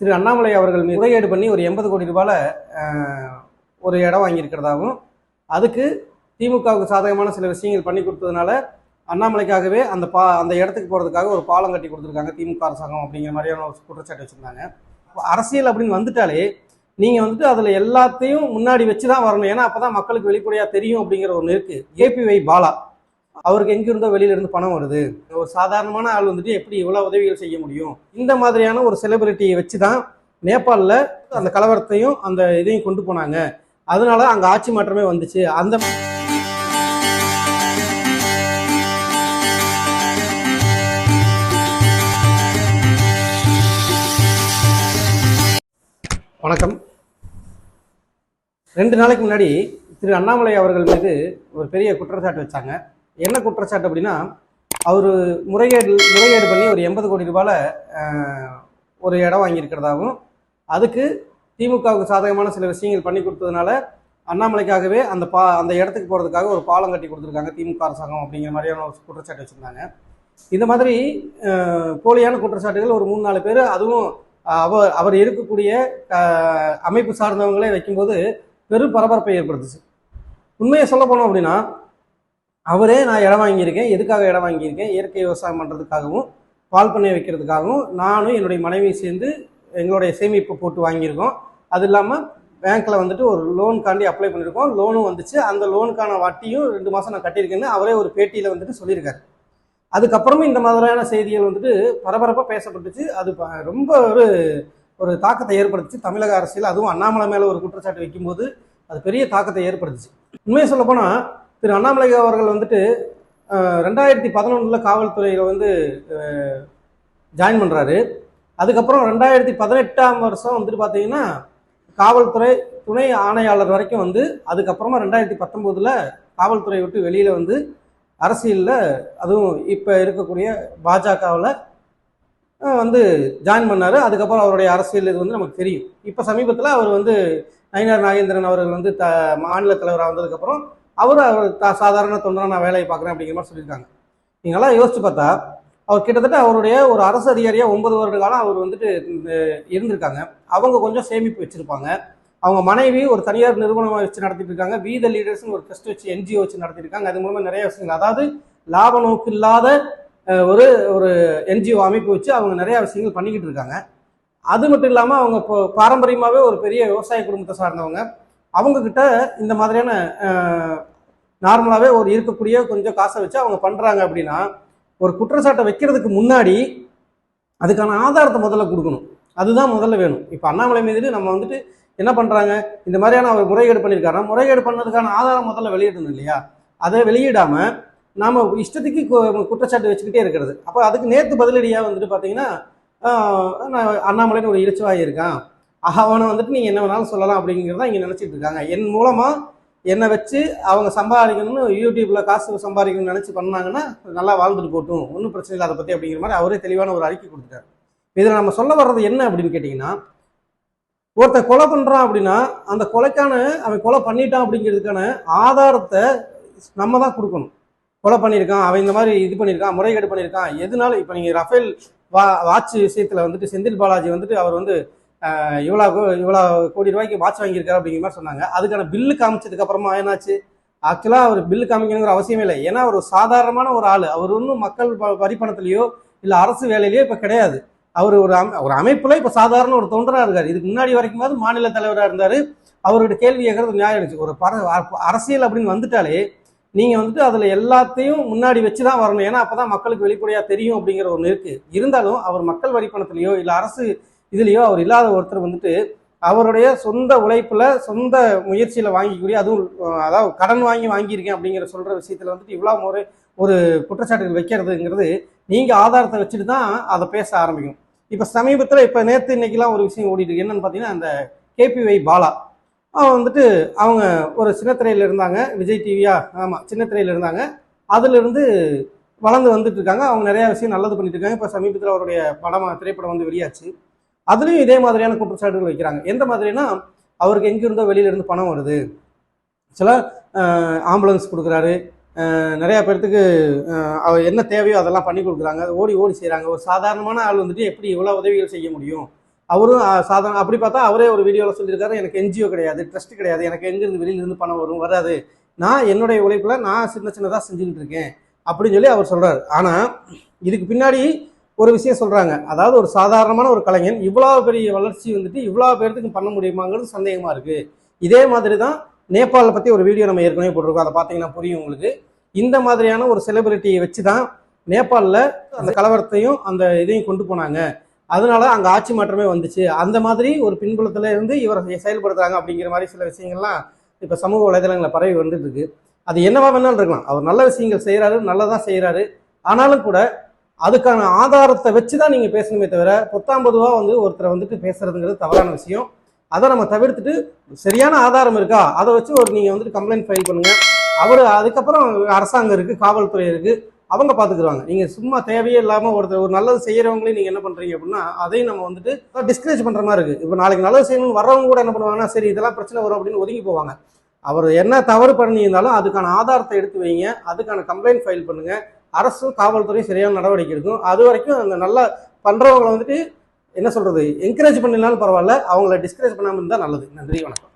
திரு அண்ணாமலை அவர்கள் முறையீடு பண்ணி ஒரு எண்பது கோடி ரூபாயில் ஒரு இடம் வாங்கியிருக்கிறதாகவும் அதுக்கு திமுகவுக்கு சாதகமான சில விஷயங்கள் பண்ணி கொடுத்ததுனால அண்ணாமலைக்காகவே அந்த பா அந்த இடத்துக்கு போகிறதுக்காக ஒரு பாலம் கட்டி கொடுத்துருக்காங்க திமுக அரசாங்கம் அப்படிங்கிற மாதிரியான ஒரு குற்றச்சாட்டு வச்சுருந்தாங்க. அரசியல் அப்படின்னு வந்துட்டாலே நீங்கள் வந்துட்டு அதில் எல்லாத்தையும் முன்னாடி வச்சு தான் வரணும். ஏன்னா அப்போ தான் மக்களுக்கு வெளிப்படையாக தெரியும் அப்படிங்கிற ஒன்று இருக்குது ஏபிஒய் பாலா. அவருக்கு எங்கிருந்தோ வெளியிலிருந்து பணம் வருது. ஒரு சாதாரணமான ஆள் வந்துட்டு எப்படி இவ்வளோ உதவிகள் செய்ய முடியும்? இந்த மாதிரியான ஒரு செலிபிரிட்டியை வச்சு தான் நேபாளில் அந்த கலவரத்தையும் அந்த இதையும் கொண்டு போனாங்க. அதனால அங்கே ஆட்சி மாற்றமே வந்துச்சு. அந்த வணக்கம். ரெண்டு நாளைக்கு முன்னாடி திரு அண்ணாமலை அவர்கள் மீது ஒரு பெரிய குற்றச்சாட்டு வச்சாங்க. என்ன குற்றச்சாட்டு அப்படின்னா அவர் முறைகேடு முறைகேடு பண்ணி ஒரு எண்பது கோடி ரூபாயில் ஒரு இடம் வாங்கியிருக்கிறதாகவும் அதுக்கு திமுகவுக்கு சாதகமான சில விஷயங்கள் பண்ணி கொடுத்ததுனால அண்ணாமலைக்காகவே அந்த பா அந்த இடத்துக்கு போகிறதுக்காக ஒரு பாலம் கட்டி கொடுத்துருக்காங்க திமுக அரசாங்கம் அப்படிங்கிற மாதிரியான ஒரு குற்றச்சாட்டு வச்சுருந்தாங்க. இந்த மாதிரி போலியான குற்றச்சாட்டுகள் ஒரு மூணு நாலு பேர் அதுவும் அவர் அவர் இருக்கக்கூடிய அமைப்பு சார்ந்தவங்களே வைக்கும்போது பெரும் பரபரப்பை ஏற்படுத்துச்சு. உண்மையை சொல்ல போனோம் அப்படின்னா அவரே நான் இடம் வாங்கியிருக்கேன். எதுக்காக இடம் வாங்கியிருக்கேன்? இயற்கை விவசாயம் பண்ணுறதுக்காகவும் பால் பண்ணை வைக்கிறதுக்காகவும் நானும் என்னுடைய மனைவி சேர்ந்து எங்களுடைய சேமிப்பு போட்டு வாங்கியிருக்கோம். அது இல்லாமல் பேங்க்கில் வந்துட்டு ஒரு லோனுக்காண்டி அப்ளை பண்ணியிருக்கோம். லோனும் வந்துச்சு. அந்த லோனுக்கான வட்டியும் ரெண்டு மாதம் நான் கட்டியிருக்கேன்னு அவரே ஒரு பேட்டியில் வந்துட்டு சொல்லியிருக்காரு. அதுக்கப்புறமும் இந்த மாதிரியான செய்திகள் வந்துட்டு பரபரப்பாக பேசப்பட்டுச்சு. அது ப- ரொம்ப ஒரு ஒரு தாக்கத்தை ஏற்படுத்துச்சு. தமிழக அரசியல் அதுவும் அண்ணாமலை மேலே ஒரு குற்றச்சாட்டு வைக்கும்போது அது பெரிய தாக்கத்தை ஏற்படுத்துச்சு. உண்மையை சொல்லப்போனால் திரு அண்ணாமலை அவர்கள் வந்துட்டு ரெண்டாயிரத்தி பதினொன்றில் காவல்துறையில் வந்து ஜாயின் பண்ணுறாரு அதுக்கப்புறம் ரெண்டாயிரத்தி பதினெட்டாம் வருஷம் வந்துட்டு பார்த்தீங்கன்னா காவல்துறை துணை ஆணையாளர் வரைக்கும் வந்து அதுக்கப்புறமா ரெண்டாயிரத்தி பத்தொம்போதில் காவல்துறை விட்டு வெளியில் வந்து அரசியலில் அதுவும் இப்போ இருக்கக்கூடிய பாஜகவில் வந்து ஜாயின் பண்ணார். அதுக்கப்புறம் அவருடைய அரசியல் இது வந்து நமக்கு தெரியும். இப்போ சமீபத்தில் அவர் வந்து நயினார் நாகேந்திரன் அவர்கள் வந்து த மாநில தலைவராக வந்ததுக்கப்புறம் அவர் அவர் சாதாரண தொண்டராக நான் வேலையை பார்க்குறேன் அப்படிங்கிற மாதிரி சொல்லியிருக்காங்க. நீங்களாம் யோசிச்சு பார்த்தா அவர் கிட்டத்தட்ட அவருடைய ஒரு அரசு அதிகாரியாக ஒன்பது வருட காலம் அவர் வந்துட்டு இருந்திருக்காங்க. அவங்க கொஞ்சம் சேமிப்பு வச்சுருப்பாங்க. அவங்க மனைவி ஒரு தனியார் நிறுவனமாக வச்சு நடத்திட்டு இருக்காங்க. வீத லீடர்ஸ்னு ஒரு ட்ரஸ்ட் வச்சு என்ஜிஓ வச்சு நடத்திருக்காங்க அது மூலமாக நிறைய விஷயங்கள். அதாவது லாப நோக்கு இல்லாத ஒரு ஒரு என்ஜிஓ அமைப்பு வச்சு அவங்க நிறையா விஷயங்கள் பண்ணிக்கிட்டு இருக்காங்க. அது மட்டும் இல்லாமல் அவங்க இப்போ பாரம்பரியமாகவே ஒரு பெரிய விவசாய குடும்பத்தை சார்ந்தவங்க. அவங்கக்கிட்ட இந்த மாதிரியான நார்மலாகவே ஒரு இருக்கக்கூடிய கொஞ்சம் காசை வச்சு அவங்க பண்ணுறாங்க அப்படின்னா ஒரு குற்றச்சாட்டை வைக்கிறதுக்கு முன்னாடி அதுக்கான ஆதாரத்தை முதல்ல கொடுக்கணும். அதுதான் முதல்ல வேணும். இப்போ அண்ணாமலை மீது நம்ம வந்துட்டு என்ன பண்ணுறாங்க இந்த மாதிரியான அவர் முறைகேடு பண்ணியிருக்காருன்னா முறைகேடு பண்ணதுக்கான ஆதாரம் முதல்ல வெளியிடணும் இல்லையா? அதை வெளியிடாமல் நாம் இஷ்டத்துக்கு குற்றச்சாட்டு வச்சுக்கிட்டே இருக்கிறது. அப்போ அதுக்கு நேற்று பதிலடியாக வந்துட்டு பார்த்தீங்கன்னா நான் அண்ணாமலைன்னு ஒரு இழிச்சுவாய் இருக்கான். அவனை வந்துட்டு நீங்கள் என்ன வேணாலும் சொல்லலாம் அப்படிங்கிறத இங்கே நினச்சிட்டு இருக்காங்க. என் மூலமாக என்னை வச்சு அவங்க சம்பாதிக்கணும்னு யூடியூப்பில் காசு சம்பாதிக்கணும்னு நினச்சி பண்ணாங்கன்னா நல்லா வாழ்ந்துட்டு போட்டும். ஒன்றும் பிரச்சனை இல்லை அதை பற்றி அப்படிங்கிற மாதிரி அவரே தெளிவான ஒரு அறிக்கை கொடுத்துட்டார். இதில் நம்ம சொல்ல வர்றது என்ன அப்படின்னு கேட்டிங்கன்னா ஒருத்தன் கொலை பண்ணுறான் அப்படின்னா அந்த கொலைக்கான அவன் கொலை பண்ணிட்டான் அப்படிங்கிறதுக்கான ஆதாரத்தை நம்ம தான் கொடுக்கணும். கொலை பண்ணியிருக்கான் அவன் இந்த மாதிரி இது பண்ணியிருக்கான் முறைகேடு பண்ணியிருக்கான். எதுனாலும் இப்போ நீங்கள் ரஃபேல் வா வாட்ச் விஷயத்தில் வந்துட்டு செந்தில் பாலாஜி வந்துட்டு அவர் வந்து இவ்வளோ கோ- இவ்வளோ கோடி ரூபாய்க்கு வாட்ச் வாங்கியிருக்காரு அப்படிங்கிற மாதிரி சொன்னாங்க. அதுக்கான பில்லு காமிச்சதுக்கப்புறமா என்னாச்சு? ஆக்சுவலாக அவர் பில்லு காமிக்கணுங்கிற அவசியமே இல்லை. ஏன்னா ஒரு சாதாரணமான ஒரு ஆள். அவர் ஒன்றும் மக்கள் வ- வரி பணத்திலேயோ இல்லை அரசு வேலையிலையோ இப்போ கிடையாது. அவர் ஒரு அம- ஒரு அமைப்பில் இப்போ சாதாரண ஒரு தொண்டராக இருக்கார். இதுக்கு முன்னாடி வரைக்குமாவது மாநில தலைவராக இருந்தார். அவர்கிட்ட கேள்வி கேட்கறது நியாயம் இருந்துச்சு. ஒரு பர அரசியல் அப்படின்னு வந்துட்டாலே நீங்கள் வந்துட்டு அதில் எல்லாத்தையும் முன்னாடி வச்சு தான் வரணும். ஏன்னா அப்போ தான் மக்களுக்கு வெளிப்படையாக தெரியும் அப்படிங்கிற ஒன்று இருக்குது இருந்தாலும் அவர் மக்கள் வரி பணத்திலையோ இல்லை அரசு இதுலேயோ அவர் இல்லாத ஒருத்தர் வந்துட்டு அவருடைய சொந்த உழைப்புல சொந்த முயற்சியில வாங்கிக்கூடிய அதுவும் அதாவது கடன் வாங்கி வாங்கியிருக்கேன் அப்படிங்கிற சொல்ற விஷயத்துல வந்துட்டு இவ்வளவு முறை ஒரு குற்றச்சாட்டுகள் வைக்கிறதுங்கிறது நீங்க ஆதாரத்தை வச்சுட்டு தான் அதை பேச ஆரம்பிக்கும். இப்ப சமீபத்துல இப்ப நேத்து இன்னைக்கெல்லாம் ஒரு விஷயம் ஓடிட்டு இருக்கு. என்னன்னு பாத்தீங்கன்னா அந்த கேபிஒய் பாலா. அவன் வந்துட்டு அவங்க ஒரு சின்னத்திரையில இருந்தாங்க. விஜய் டிவியா ஆமா சின்னத்திரையில இருந்தாங்க. அதுல இருந்து வளர்ந்து வந்துட்டு இருக்காங்க. அவங்க நிறைய விஷயம் நல்லது பண்ணிட்டு இருக்காங்க. இப்ப சமீபத்தில் அவருடைய படம் திரைப்படம் வந்து வெளியாச்சு. அதுலேயும் இதே மாதிரியான குற்றச்சாட்டுகள் வைக்கிறாங்க. எந்த மாதிரினா அவருக்கு எங்கிருந்தோ வெளியிலேருந்து பணம் வருது. சில ஆம்புலன்ஸ் கொடுக்குறாரு. நிறையா பேர்த்துக்கு அவர் என்ன தேவையோ அதெல்லாம் பண்ணி கொடுக்குறாங்க. ஓடி ஓடி செய்கிறாங்க ஒரு சாதாரணமான ஆள் வந்துட்டு எப்படி இவ்வளோ உதவிகள் செய்ய முடியும்? அவரும் சாதாரண அப்படி பார்த்தா அவரே ஒரு வீடியோவில் சொல்லியிருக்காரு. எனக்கு என்ஜிஓ கிடையாது ட்ரஸ்ட் கிடையாது. எனக்கு எங்கேருந்து வெளியிலேருந்து பணம் வரும் வராது. நான் என்னுடைய உழைப்பில் நான் சின்ன சின்னதாக செஞ்சுக்கிட்டு இருக்கேன். அப்படின்னு சொல்லி அவர் சொல்கிறார் ஆனால் இதுக்கு பின்னாடி ஒரு விஷயம் சொல்கிறாங்க அதாவது ஒரு சாதாரணமான ஒரு கலைஞன் இவ்வளோ பெரிய வளர்ச்சி வந்துட்டு இவ்வளோ பேர்த்துக்கு பண்ண முடியுமாங்கிறது சந்தேகமாக இருக்குது இதே மாதிரி தான் நேபாளை பற்றி ஒரு வீடியோ நம்ம ஏற்கனவே போட்டிருக்கோம். அதை பார்த்தீங்கன்னா புரியும் உங்களுக்கு. இந்த மாதிரியான ஒரு செலிபிரிட்டியை வச்சு தான் நேபாளில் அந்த கலவரத்தையும் அந்த இதையும் கொண்டு போனாங்க. அதனால அங்கே ஆட்சி மாற்றமே வந்துச்சு. அந்த மாதிரி ஒரு பின்புலத்தில் இருந்து இவர் செயல்படுத்துறாங்க அப்படிங்கிற மாதிரி சில விஷயங்கள்லாம் இப்போ சமூக வலைதளங்களில் பரவி வந்துட்டு இருக்கு. அது என்னவா வேணாலும் இருக்கலாம். அவர் நல்ல விஷயங்கள் செய்கிறாரு நல்லதாக செய்கிறாரு ஆனாலும் கூட அதுக்கான ஆதாரத்தை வச்சு தான் நீங்கள் பேசணுமே தவிர பொத்தாம் பொதுவாக வந்து ஒருத்தரை வந்துட்டு பேசுறதுங்கிறது தவறான விஷயம். அதை நம்ம தவிர்த்துட்டு சரியான ஆதாரம் இருக்கா? அதை வச்சு ஒரு நீங்கள் வந்துட்டு கம்ப்ளைண்ட் ஃபைல் பண்ணுங்க. அவர் அதுக்கப்புறம் அரசாங்கம் இருக்குது காவல்துறை இருக்குது அவங்க பார்த்துக்குருவாங்க நீங்கள் சும்மா தேவையே இல்லாமல் ஒருத்தர் ஒரு நல்லது செய்கிறவங்களையும் நீங்கள் என்ன பண்ணுறீங்க அப்படின்னா அதையும் நம்ம வந்துட்டு டிஸ்கரேஜ் பண்ணுற மாதிரி இருக்குது இப்போ நாளைக்கு நல்லது செய்யணும்னு வர்றவங்க கூட என்ன பண்ணுவாங்கன்னா சரி இதெல்லாம் பிரச்சனை வரும் அப்படின்னு ஒதுங்கி போவாங்க. அவர் என்ன தவறு பண்ணியிருந்தாலும் அதுக்கான ஆதாரத்தை எடுத்து வைங்க. அதுக்கான கம்ப்ளைண்ட் ஃபைல் பண்ணுங்கள் அரசும் காவல்துறையும் சரியான நடவடிக்கை எடுக்கும். அது வரைக்கும் அந்த நல்லா பண்ணுறவங்களை வந்துட்டு என்ன சொல்கிறது என்கரேஜ் பண்ணினாலும் பரவாயில்ல அவங்கள டிஸ்கரேஜ் பண்ணாமல் இருந்தால் நல்லது. நன்றி வணக்கம்.